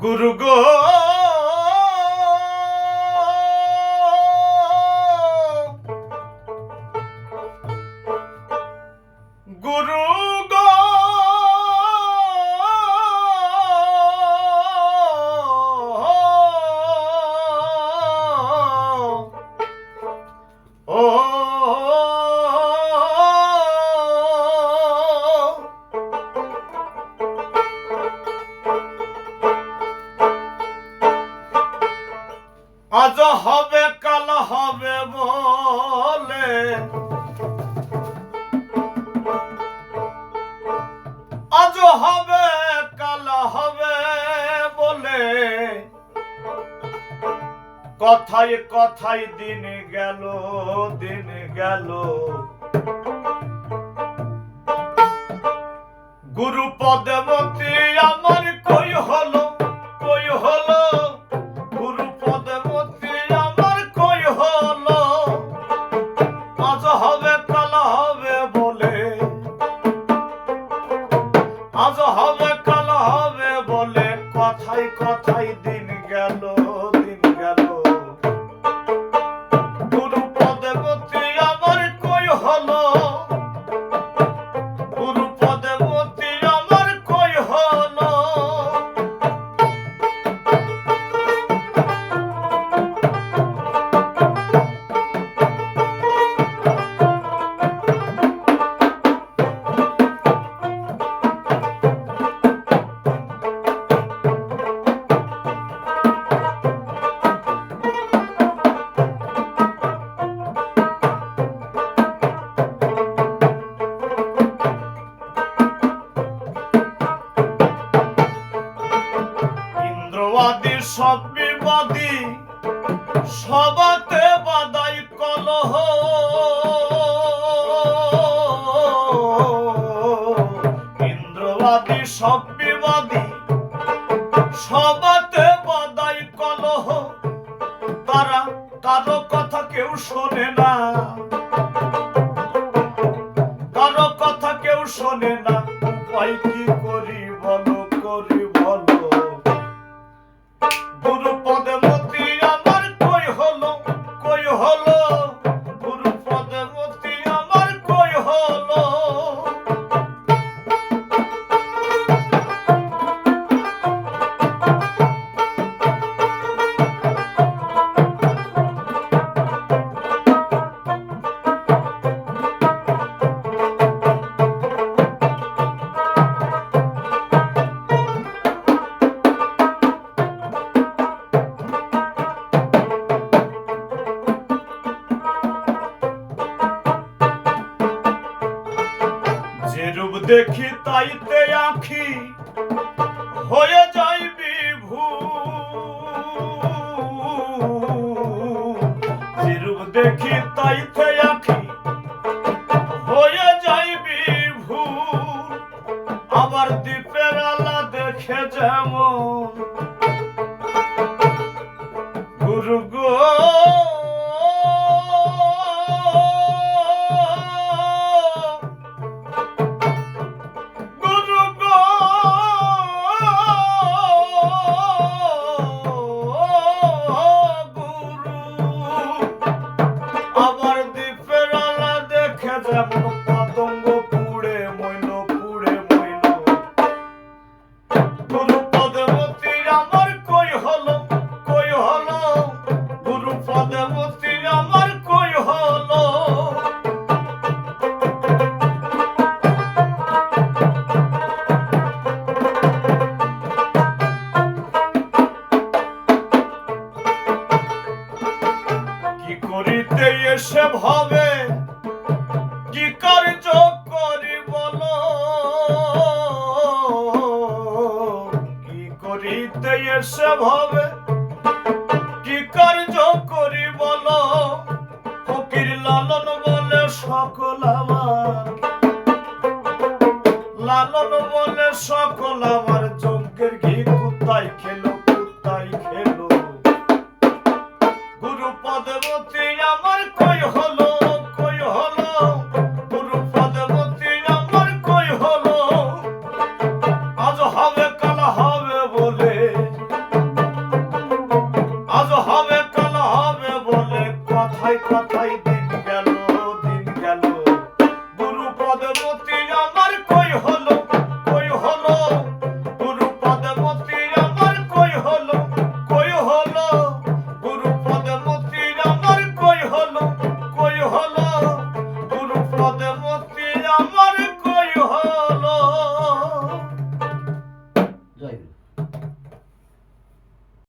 গুরু গো গুরু গো ও আজ হবে কাল হবে বলে। আজ হবে কথায় কথায় দিন গেল দিন গেল। গুরু পদমতি আমার কই হলো কই হলো? গুরু পদমতি আমার কই হলো? আজ হবে, কাল হবে বলে। আজ হবে, কাল হবে বলে। কথাই কথাই দিন গেল। ইন্দ্রবাদী সব বিবাদী, সবাতে বাদাই কলহ। ইন্দ্রবাদী, সব বিবাদী, সবাতে বাদাই কলহ। তারা কারও কথা কেউ শোনে না। কারও কথা কেউ শোনে না। উপায় কি দেখি তাইতে আখি হয়ে যাই বিভু। দেখি তাইতে আখি হয়ে যাই বিভু। আবার দ্বীপের আলা দেখে যেমন করিতে এসে ভাবে, কি কার্য করি বলো কি করিতে এসে ভাবে, কি কার্য করি বলো ফকির লালন বলে সকল আমার, লালন বলে সকল আমার, যজ্ঞের ঘি কুত্তাই খেলো কুত্তাই খেলো? গুরু পদবতী Hello.